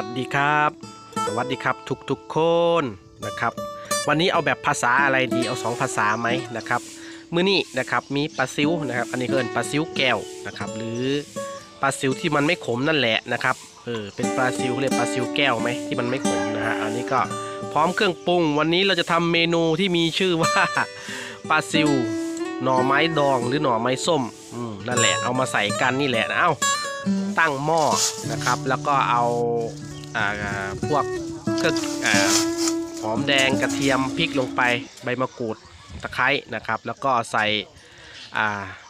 วัสดีครับ สวัสดีครับทุกทุกๆคนนะครับ วันนี้เอาแบบภาษาอะไรดีเอาสองภาษาไหมนะครับมื้อนี้นะครับมีปลาซิวนะครับ อันนี้เป็นปลาซิวแก้วนะครับหรือปลาซิวที่มันไม่ขมนั่นแหละนะครับเออเป็นปลาซิวเรียกปลาซิวแก้วไหมที่มันไม่ขมนะฮะอันนี้ก็พร้อมเครื่องปรุง วันนี้เราจะทำเมนูที่มีชื่อว่าปลาซิวหน่อไม้ดองหรือหน่อไม้ส้มอืมนั่นแหละเอามาใส่กันนี่แหละนะเอ้า ตั้งหม้อนะครับ แล้วก็เอาอาพวกเครื่องหอมแดงกระเทียมพริกลงไปใบมะกรูดตะไคร้นะครับ แล้วก็ใส่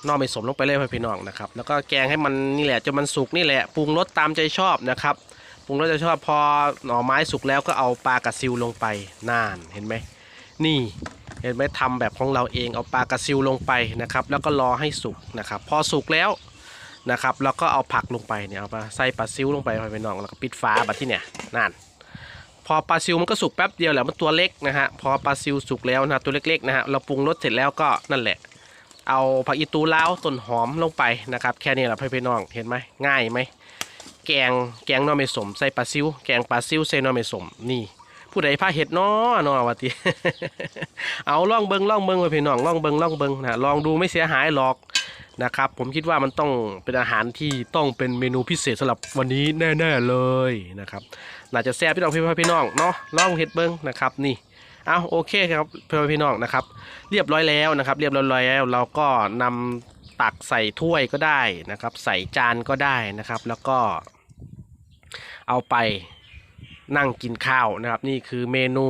นอกไม่สมลงไปเลยพี่น้องนะครับ แล้วก็แกงให้มันนี่แหละจนมันสุกนี่แหละปรุงรสตามใจชอบนะครับปรุงรสจะชอบพอหน่อไม้สุกแล้วก็เอาปลากระซิวลงไปน่านเห็นไหมนี่เห็นไหมทำแบบของเราเองเอาปลากระซิวลงไปนะครับ แล้วก็รอให้สุกนะครับ พอสุกแล้ว นะครับ แล้วก็เอาผักลงไปเนี่ยเอาไปใส่ปลาซิวลงไปไปน้องแล้วก็ปิดฟ้าแบบที่เนี่ยนั่นพอปลาซิวมันก็สุกแป๊บเดียวแหละมันตัวเล็กนะฮะพอปลาซิวสุกแล้วนะตัวเล็กๆนะฮะเราปรุงรสเสร็จแล้วก็นั่นแหละ เอาผักอีตูล้าวต้นหอมลงไปนะครับ แค่นี้แหละพี่น้องเห็นไหมง่ายไหมแกงแกงนอไม่สมใส่ปลาซิวแกงปลาซิวใส่นอไม่สมนี่ผู้ใดพาเห็ดน้อนอวะติเอาล่องเบิงล่องเบิงไปพี่น้องล่องเบิงล่องเบิงนะลองดูไม่เสียหายหรอก นะครับ ผมคิดว่ามันต้องเป็นอาหารที่ต้องเป็นเมนูพิเศษสำหรับวันนี้แน่ ๆเลยนะครับน่าจะแซ่บพี่น้องพี่พ่อพี่น้องเนาะลองเฮ็ดเบิ้งนะครับนี่เอาโอเคครับพี่พ่อพี่น้องนะครับ เรียบร้อยแล้วนะครับ เรียบร้อยแล้วเราก็นำตักใส่ถ้วยก็ได้นะครับ ใส่จานก็ได้นะครับ แล้วก็เอาไปนั่งกินข้าวนะครับ นี่คือเมนู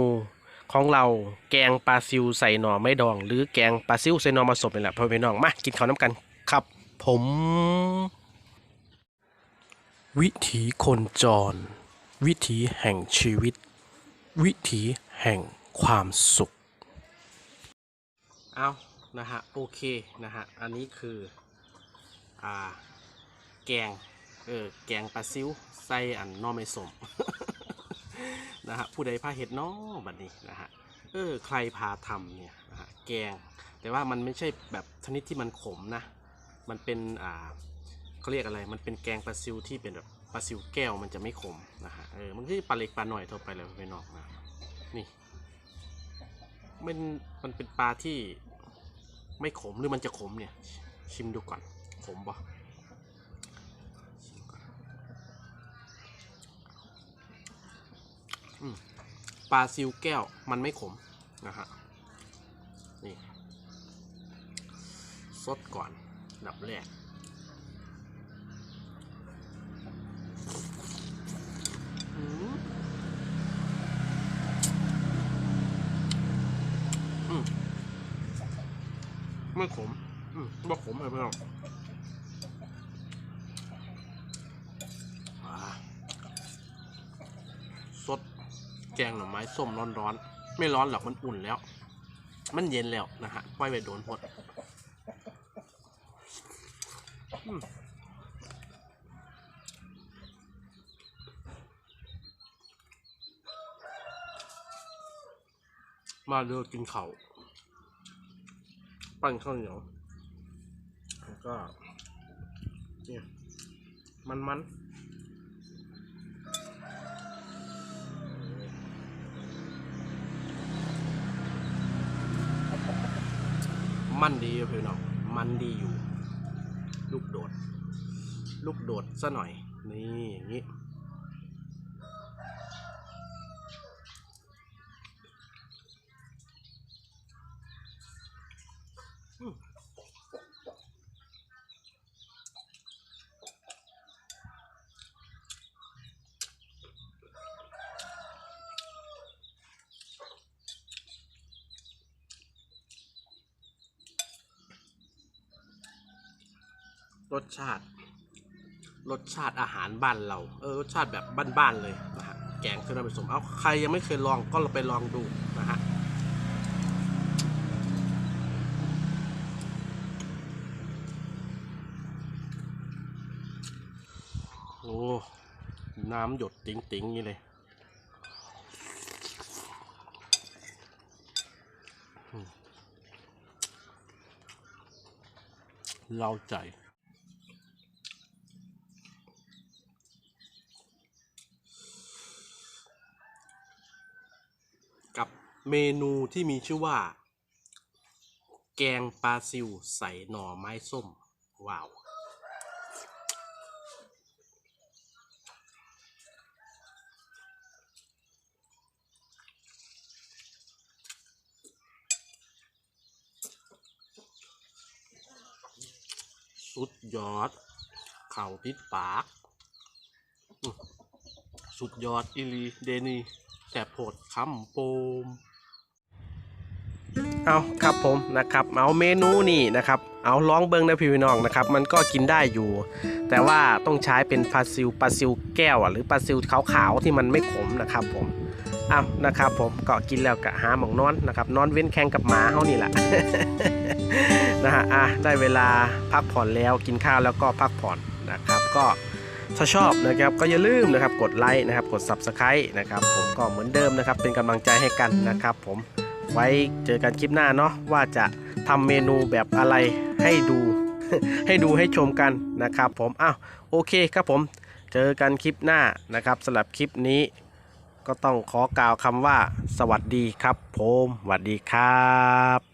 ของเราแกงปลาซิวใส่หน่อไม่ดอง หรือแกงปลาซิวใส่หน่อมาสมนี่แหละพ่อพี่น้องมากินข้าวน้ำกัน ครับผม วิถีคนจร วิถีแห่งชีวิต วิถีแห่งความสุข เอานะฮะ โอเค นะฮะ อันนี้คือ อ่า แกง เออ แกงปลาซิวใส่อันนอไม่สม นะฮะ ผู้ใดพาเห็ดน้อบัดนี้นะฮะ เออ ใครพาทำเนี่ยนะฮะ แกง แต่ว่ามันไม่ใช่แบบชนิดที่มันขมนะ มันเป็นอ่าเขาเรียกอะไรมันเป็นแกงปลาซิวที่เป็นแบบปลาซิวแก้วมันจะไม่ขมนะฮะเออมันคือปลาเล็กปลาหน่อยทั่วไปเลยไปนอกนะนี่มันมันเป็นปลาที่ไม่ขมหรือมันจะขมเนี่ย ชิมดูก่อนขมปะปลาซิวแก้วมันไม่ขมนะฮะนี่สดก่อน ดับแรกอืมอืมไม่ขมอืมบ่ขมเลยพี่น้องอ่าสดแกงหน่อไม้ส้มร้อนๆ ไม่ร้อนหรอกมันอุ่นแล้ว มันเย็นแล้วนะฮะปล่อยไปโดนพด มาเลือกินเขาปั้นข้าวเหนียวแล้วก็เนี่ยมันมันมันดีอยู่พี่น้องมันดีอยู่ ลูกโดดซะหน่อย นี่อย่างนี้ รสชาติ รสชาติอาหารบ้านเรา เออรสชาติแบบบ้านๆเลยนะฮะแกงเครื่องผสมเอาใครยังไม่เคยลองก็ไปลองดูนะฮะโอ้น้ำหยดติ๋งๆนี่เลยเราใจ อ เมนูที่มีชื่อว่า แกงปลาซิวใส่หน่อไม้ส้ม ว้าว สุดยอด เข่าพิษปาก สุดยอดอิลีเดนีแต่โผดคำโปม เอาครับผมนะครับเอาเมนูนี่นะครับเอาลองเบิ้งนะพี่น้องนะครับ มันก็กินได้อยู่ แต่ว่าต้องใช้เป็นปลาซิวปลาซิวแก้วหรือปลาซิวขาวๆที่มันไม่ขมนะครับผมเอานะครับผมก็กินแล้วกะหาหมองนอนนะครับนอนเว้นแข่งกับหมาเขานี่แหละนะฮะอะได้เวลาพักผ่อนแล้วกินข้าวแล้วก็พักผ่อนนะครับ ก็ถ้าชอบนะครับก็อย่าลืมนะครับกดไลค์นะครับกด Subscribe นะครับผมก็เหมือนเดิมนะครับเป็นกำลังใจให้กันนะครับผม ไว้เจอกันคลิปหน้าเนาะว่าจะทำเมนูแบบอะไรให้ดูให้ดูให้ชมกันนะครับผมอ้าวโอเคครับผมเจอกันคลิปหน้านะครับสำหรับคลิปนี้ ก็ต้องขอกล่าวคำว่า สวัสดีครับผมสวัสดีครับ